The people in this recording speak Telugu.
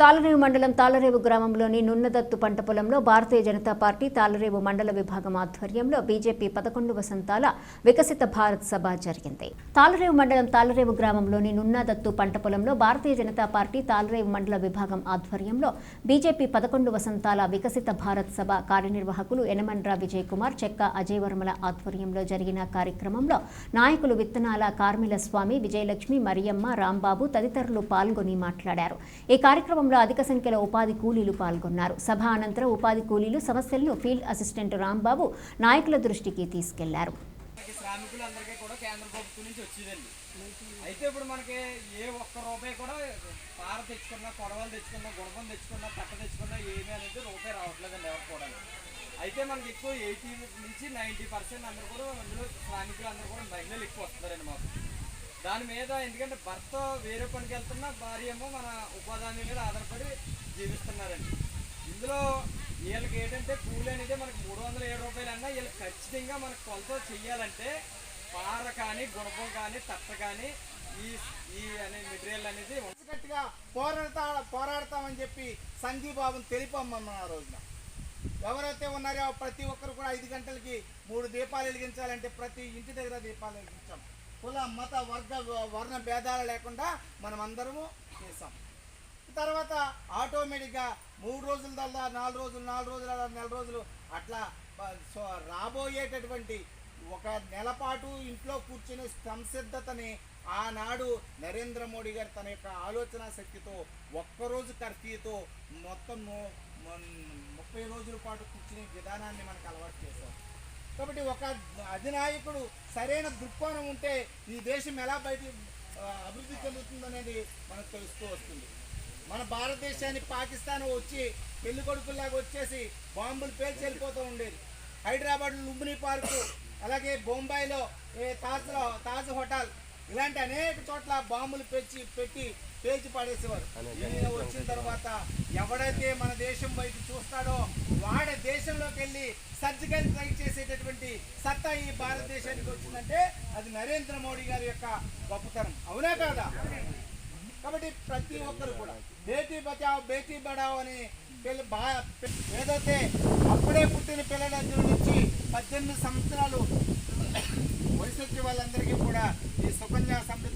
తాళరేవు మండలం తాళరేవు గ్రామంలోని నున్నదత్తు పంట పొలంలో భారతీయ జనతా పార్టీ తాళరేవు మండల విభాగం ఆధ్వర్యంలో బీజేపీ పదకొండు వసంతాల వికసిత భారత్ సభ జరిగింది. తాళరేవు మండలం తాళరేవు గ్రామంలోని నున్నదత్తు పంట పొలంలో భారతీయ జనతా పార్టీ తాళరేవు మండల విభాగం ఆధ్వర్యంలో బీజేపీ పదకొండు వసంతాల వికసిత భారత్ సభ కార్యనిర్వాహకులు యనమండ్ర విజయ్ కుమార్ చెక్క అజయ్ వర్మల ఆధ్వర్యంలో జరిగిన కార్యక్రమంలో నాయకులు విత్తనాల కార్మిల స్వామి విజయలక్ష్మి మరియమ్మ రాంబాబు తదితరులు పాల్గొని మాట్లాడారు. ఈ కార్యక్రమం కార్యక్రమంలో అధిక సంఖ్యలో ఉపాధి కూలీలు పాల్గొన్నారు. సభ అనంతరం ఉపాధి కూలీలు సమస్యలను ఫీల్డ్ అసిస్టెంట్ రాంబాబు నాయకుల దృష్టికి తీసుకెళ్ళారు. శ్రామికులందరికీ కూడా కేంద్ర ప్రభుత్వం నుంచి వచ్చేదండి. అయితే ఇప్పుడు మనకి ఏ ఒక్క రూపాయి కూడా పార తెచ్చుకున్నా కొడవలు తెచ్చుకున్నా గుణపం తెచ్చుకున్నా పట్ట తెచ్చుకున్నా ఏమీ అనేది రూపాయి రావట్లేదండి ఎవరు కూడా. అయితే మనకి ఎక్కువ ఎయిటీ నుంచి నైంటీ పర్సెంట్ అందరూ కూడా అందులో శ్రామికులు అందరూ కూడా మహిళలు ఎక్కువ వస్తున్నారండి మాకు. దాని మీద ఎందుకంటే భర్త వేరే పనికి వెళ్తున్నా భార్య ఏమో మన ఉపాధి మీద ఆధారపడి జీవిస్తున్నారండి. ఇందులో వీళ్ళకి ఏంటంటే కూలి అనేది మనకి మూడు వందల ఏడు రూపాయలు అన్నా వీళ్ళు ఖచ్చితంగా మనకు కొలత చెయ్యాలంటే పార కానీ గుణపం కానీ తట్ట కానీ ఈ ఈ అనే మెటీరియల్ అనేది గట్టిగా పోరాడతా పోరాడతామని చెప్పి సంఘీభావం తెలిపమ్మన్న ఆ రోజున. ఎవరైతే ఉన్నారో ప్రతి ఒక్కరు కూడా ఐదు గంటలకి మూడు దీపాలు వెలిగించాలంటే ప్రతి ఇంటి దగ్గర దీపాలు వెలిగించాం. కుల మత వర్గ వర్ణ భేదాలు లేకుండా మనం అందరము చేసాం తర్వాత ఆటోమేటిక్గా మూడు రోజుల దల్లా నాలుగు రోజులు నాలుగు రోజుల నెల రోజులు అట్లా సో రాబోయేటటువంటి ఒక నెలపాటు ఇంట్లో కూర్చునే సంసిద్ధతని ఆనాడు నరేంద్ర మోడీ గారు తన యొక్క ఆలోచన శక్తితో ఒక్కరోజు కర్ఫ్యూతో మొత్తం ముప్పై రోజుల పాటు కూర్చునే విధానాన్ని మనకు అలవాటు చేశారు. కాబట్టి ఒక అధినాయకుడు సరైన దృక్కోణం ఉంటే ఈ దేశం ఎలా బయట అభివృద్ధి చెందుతుందనేది మనకు తెలుస్తూ వస్తుంది. మన భారతదేశాన్ని పాకిస్తాన్ వచ్చి పెళ్ళి కొడుకుల్లాగా వచ్చేసి బాంబులు పేల్చి వెళ్ళిపోతూ ఉండేది. హైదరాబాద్ లుంబిని పార్కు అలాగే బొంబాయిలో తాజ్ తాజ్ హోటల్ ఇలాంటి అనేక చోట్ల బాంబులు పెంచి పెట్టి పేల్చి పడేసేవారు. ఈయన వచ్చిన తర్వాత ఎవడైతే మన దేశం వైపు చూస్తాడో వాడే దేశంలోకి వెళ్ళి సర్జికల్ స్ట్రైక్ చేసేటటువంటి సత్తా ఈ భారతదేశానికి వచ్చిందంటే అది నరేంద్ర మోడీ గారి యొక్క గొప్పతనం. అవునా కాదా? కాబట్టి ప్రతి ఒక్కరు కూడా బేటీ బచావ్ బేటీ బడావ్ అని ఏదైతే అప్పుడే పుట్టిన పిల్లల దగ్గర నుంచి పద్దెనిమిది సంవత్సరాలు వయసు వచ్చే వాళ్ళందరికీ కూడా ఈ సుకన్య సమృద్ధి